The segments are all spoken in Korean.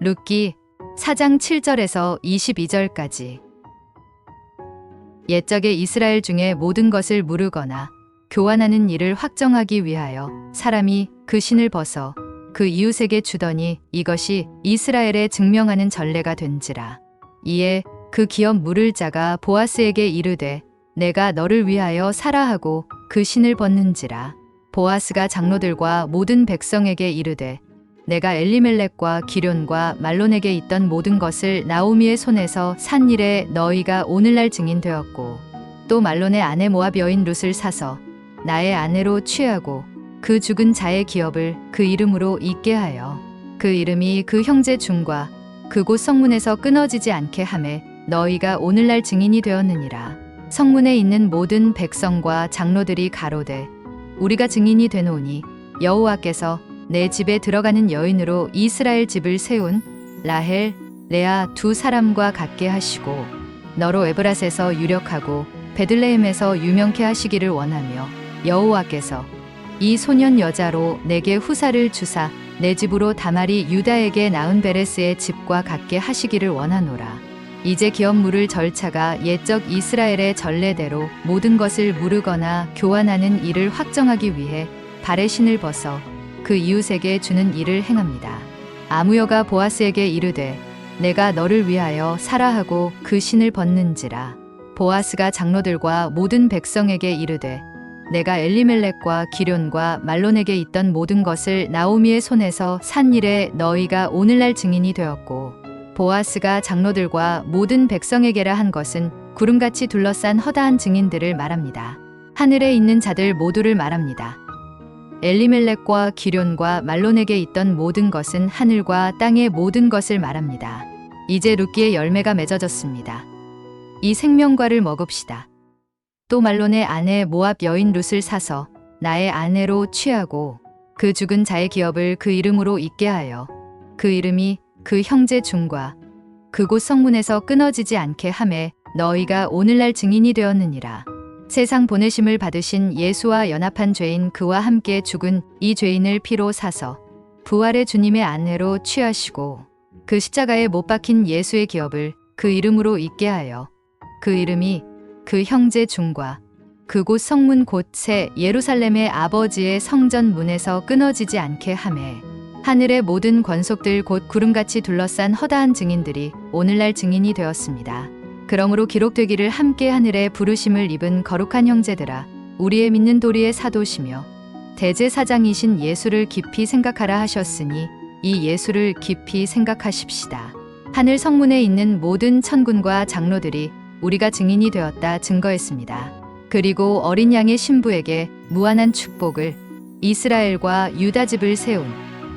룻기 4장 7절에서 22절까지 옛적에 이스라엘 중에 모든 것을 무르거나 교환하는 일을 확정하기 위하여 사람이 그 신을 벗어 그 이웃에게 주더니 이것이 이스라엘에 증명하는 전례가 된지라. 이에 그 기업 물을 자가 보아스에게 이르되 내가 너를 위하여 사라 하고 그 신을 벗는지라. 보아스가 장로들과 모든 백성에게 이르되 내가 엘리멜렉과 기련과 말론에게 있던 모든 것을 나오미의 손에서 산 일에 너희가 오늘날 증인되었고 또 말론의 아내 모압 여인 룻을 사서 나의 아내로 취하고 그 죽은 자의 기업을 그 이름으로 잊게 하여 그 이름이 그 형제 중과 그곳 성문에서 끊어지지 않게 함에 너희가 오늘날 증인이 되었느니라. 성문에 있는 모든 백성과 장로들이 가로되 우리가 증인이 되노니 여호와께서 내 집에 들어가는 여인으로 이스라엘 집을 세운 라헬, 레아 두 사람과 같게 하시고 너로 에브라스에서 유력하고 베들레헴에서 유명케 하시기를 원하며 여호와께서 이 소년 여자로 내게 후사를 주사 내 집으로 다말이 유다에게 낳은 베레스의 집과 같게 하시기를 원하노라. 이제 기업 물을 절차가 옛적 이스라엘의 전례대로 모든 것을 무르거나 교환하는 일을 확정하기 위해 발의 신을 벗어 그 이웃에게 주는 일을 행합니다. 아무여가 보아스에게 이르되 내가 너를 위하여 사라 하고 그 신을 벗는지라. 보아스가 장로들과 모든 백성에게 이르되 내가 엘리멜렉과 기련과 말론에게 있던 모든 것을 나오미의 손에서 산 일에 너희가 오늘날 증인이 되었고 보아스가 장로들과 모든 백성에게라 한 것은 구름같이 둘러싼 허다한 증인들을 말합니다. 하늘에 있는 자들 모두를 말합니다. 엘리멜렉과 기련과 말론에게 있던 모든 것은 하늘과 땅의 모든 것을 말합니다. 이제 룻기의 열매가 맺어졌습니다. 이 생명과를 먹읍시다. 또 말론의 아내 모압 여인 룻을 사서 나의 아내로 취하고 그 죽은 자의 기업을 그 이름으로 잊게 하여 그 이름이 그 형제 중과 그곳 성문에서 끊어지지 않게 함에 너희가 오늘날 증인이 되었느니라. 세상 보내심을 받으신 예수와 연합한 죄인 그와 함께 죽은 이 죄인을 피로 사서 부활의 주님의 아내로 취하시고 그 십자가에 못 박힌 예수의 기업을 그 이름으로 잊게 하여 그 이름이 그 형제 중과 그곳 성문 곳에 예루살렘의 아버지의 성전 문에서 끊어지지 않게 함에 하늘의 모든 권속들 곧 구름같이 둘러싼 허다한 증인들이 오늘날 증인이 되었습니다. 그러므로 기록되기를 함께 하늘에 부르심을 입은 거룩한 형제들아 우리의 믿는 도리의 사도시며 대제사장이신 예수를 깊이 생각하라 하셨으니 이 예수를 깊이 생각하십시다. 하늘 성문에 있는 모든 천군과 장로들이 우리가 증인이 되었다 증거했습니다. 그리고 어린 양의 신부에게 무한한 축복을 이스라엘과 유다 집을 세운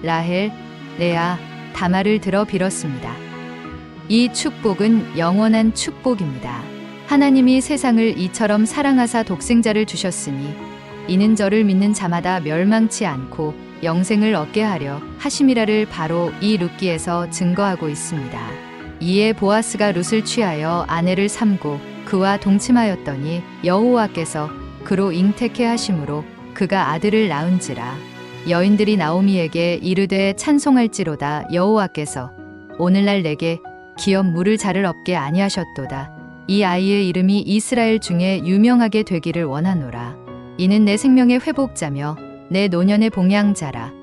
라헬, 레아, 다마를 들어 빌었습니다. 이 축복은 영원한 축복입니다. 하나님이 세상을 이처럼 사랑하사 독생자를 주셨으니 이는 저를 믿는 자마다 멸망치 않고 영생을 얻게 하려 하심이라를 바로 이 룻기에서 증거하고 있습니다. 이에 보아스가 룻을 취하여 아내를 삼고 그와 동침하였더니 여호와께서 그로 잉태케 하심으로 그가 아들을 낳은지라 여인들이 나오미에게 이르되 찬송할지로다 여호와께서 오늘날 내게 기업 물을 자를 없게 아니하셨도다. 이 아이의 이름이 이스라엘 중에 유명하게 되기를 원하노라. 이는 내 생명의 회복자며 내 노년의 봉양자라.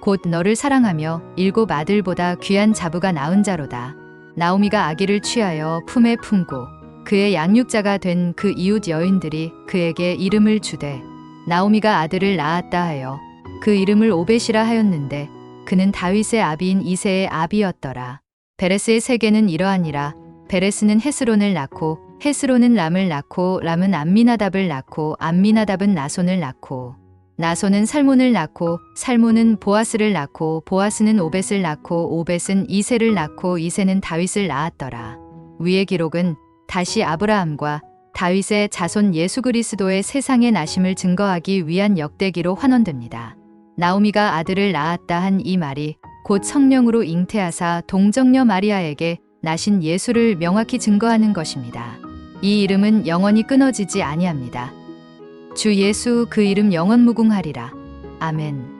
곧 너를 사랑하며 일곱 아들보다 귀한 자부가 낳은 자로다. 나오미가 아기를 취하여 품에 품고 그의 양육자가 된 그 이웃 여인들이 그에게 이름을 주되 나오미가 아들을 낳았다 하여 그 이름을 오벳이라 하였는데 그는 다윗의 아비인 이세의 아비였더라. 베레스의 세계는 이러하니라. 베레스는 헤스론을 낳고 헤스론은 람을 낳고 람은 암미나답을 낳고 암미나답은 나손을 낳고 나손은 살몬을 낳고 살몬은 보아스를 낳고 보아스는 오벳을 낳고 오벳은 이세를 낳고 이세는 다윗을 낳았더라. 위의 기록은 다시 아브라함과 다윗의 자손 예수 그리스도의 세상의 나심을 증거하기 위한 역대기로 환원됩니다. 나오미가 아들을 낳았다 한 이 말이 곧 성령으로 잉태하사 동정녀 마리아에게 나신 예수를 명확히 증거하는 것입니다. 이 이름은 영원히 끊어지지 아니합니다. 주 예수 그 이름 영원 무궁하리라. 아멘.